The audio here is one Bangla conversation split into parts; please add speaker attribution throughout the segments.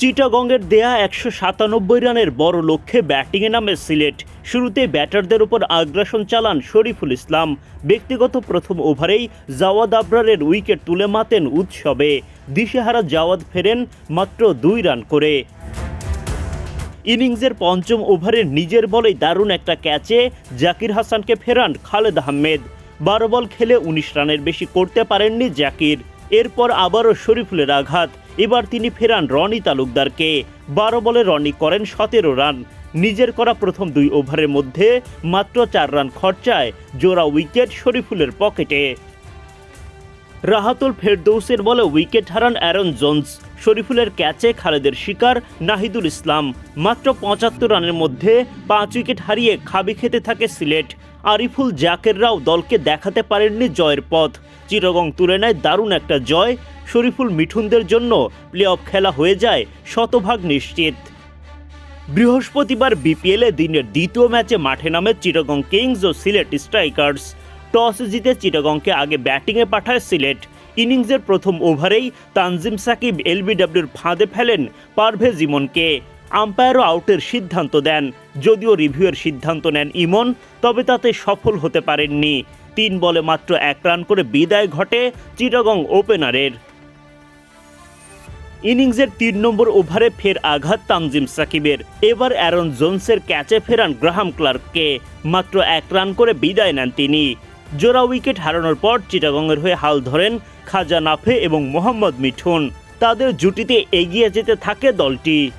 Speaker 1: চিটাগংয়ের দেয়া একশো সাতানব্বই রানের বড় লক্ষ্যে ব্যাটিংয়ে নামে সিলেট। শুরুতে ব্যাটারদের উপর আগ্রাসন চালান শরীফুল ইসলাম। ব্যক্তিগত প্রথম ওভারেই জাওয়াদ আবরারের উইকেট তুলে মাতেন উৎসবে। দিশেহারা জাওয়াদ ফেরেন মাত্র দুই রান করে। ইনিংসের পঞ্চম ওভারে নিজের বলেই দারুণ একটা ক্যাচে জাকির হাসানকে ফেরান খালেদ আহমেদ। বারো বল খেলে উনিশ রানের বেশি করতে পারেননি জাকির। এরপর আবারও শরীফুলের আঘাত। এবার তিনি ফেরান রনি তালুকদারকে। বারো বলে রনি করেন সতেরো রান। নিজের করা প্রথম দুই ওভারের মধ্যে মাত্র চার রান খরচায় জোড়া উইকেট শরীফুলের পকেটে। রাহাতুল ফেরদৌসের বলে উইকেট হারান অ্যারন জোন্স। শরীফুলের ক্যাচে খালেদের শিকার নাহিদুল ইসলাম। মাত্র পঁচাত্তর রানের মধ্যে পাঁচ উইকেট হারিয়ে খাবি খেতে থাকে সিলেট। আরিফুল জাকেররাও দলকে দেখাতে পারেননি জয়ের পথ। চিরগং তুলে নেয় দারুণ একটা জয়। শরীফুল মিঠুনদের জন্য প্লে অফ খেলা হয়ে যায় শতভাগ নিশ্চিত। বৃহস্পতিবার বিপিএলে দিনের দ্বিতীয় ম্যাচে মাঠে নামে চিরগং কিংস ও সিলেট স্ট্রাইকার্স। টস জিতে চিটাগংকে আগে ব্যাটিংয়ে পাঠায় সিলেট। ইনিংসের প্রথম ওভারেই তানজিম সাকিব এলবিডব্লিউর ফাঁদে ফেলেন পারভেজ ইমনকে আম্পায়ারও আউটের সিদ্ধান্ত দেন, যদিও রিভিউয়ের সিদ্ধান্ত নেন ইমন, তবে তাতে সফল হতে পারেননি। তিন বলে মাত্র এক রান করে বিদায় ঘটে চিটাগং ওপেনারের। ইনিংসের তিন নম্বর ওভারে ফের আঘাত তানজিম সাকিবের। এবার অ্যারন জোনসের ক্যাচে ফেরান গ্রাহাম ক্লার্ককে। মাত্র এক রান করে বিদায় নেন তিনি। জোড়া উইকেট হারানোর পর চিটাগংয়ের হয়ে হাল ধরেন খাজা নাফে এবং মোহাম্মদ মিঠুন। তাদের জুটিতে এগিয়ে যেতে থাকে দলটি।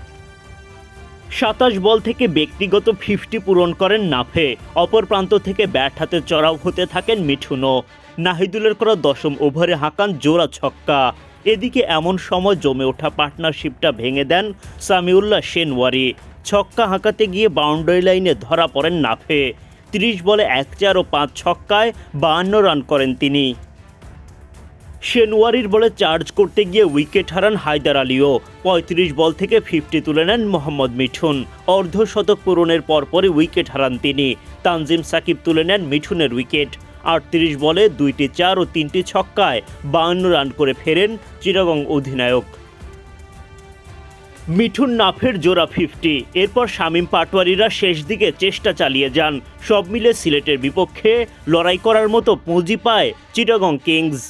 Speaker 1: সাতাশ বল থেকে ব্যক্তিগত ফিফটি পূরণ করেন নাফে। অপর প্রান্ত থেকে ব্যাট হাতে চড়াও হতে থাকেন মিঠুনও। নাহিদুলের করা দশম ওভারে হাঁকান জোড়া ছক্কা। এদিকে এমন সময় জমে ওঠা পার্টনারশিপটা ভেঙে দেন সামিউল্লাহ শেনওয়ারি। ছক্কা হাঁকাতে গিয়ে বাউন্ডারি লাইনে ধরা পড়েন নাফে। তিরিশ বলে এক চার ও পাঁচ ছক্কায় বাহান্ন রান করেন তিনি। শেনওয়ারির বলে চার্জ করতে গিয়ে উইকেট হারান হায়দার আলীও। পঁয়ত্রিশ বল থেকে ফিফটি তুলে নেন মোহাম্মদ মিঠুন। অর্ধশতক পূরণের পরপরই উইকেট হারান তিনি। তানজিম সাকিব তুলে নেন মিঠুনের উইকেট। আটত্রিশ বলে দুইটি চার ও তিনটি ছক্কায় বাহান্ন রান করে ফেরেন চিরাগং অধিনায়ক। মিঠুন নাফের জোড়া ফিফটি এরপর শামীম পাটোয়ারিরা শেষ দিকে চেষ্টা চালিয়ে যান। সব মিলে সিলেটের বিপক্ষে লড়াই করার মতো পুঁজি পায় চিটাগং কিংস।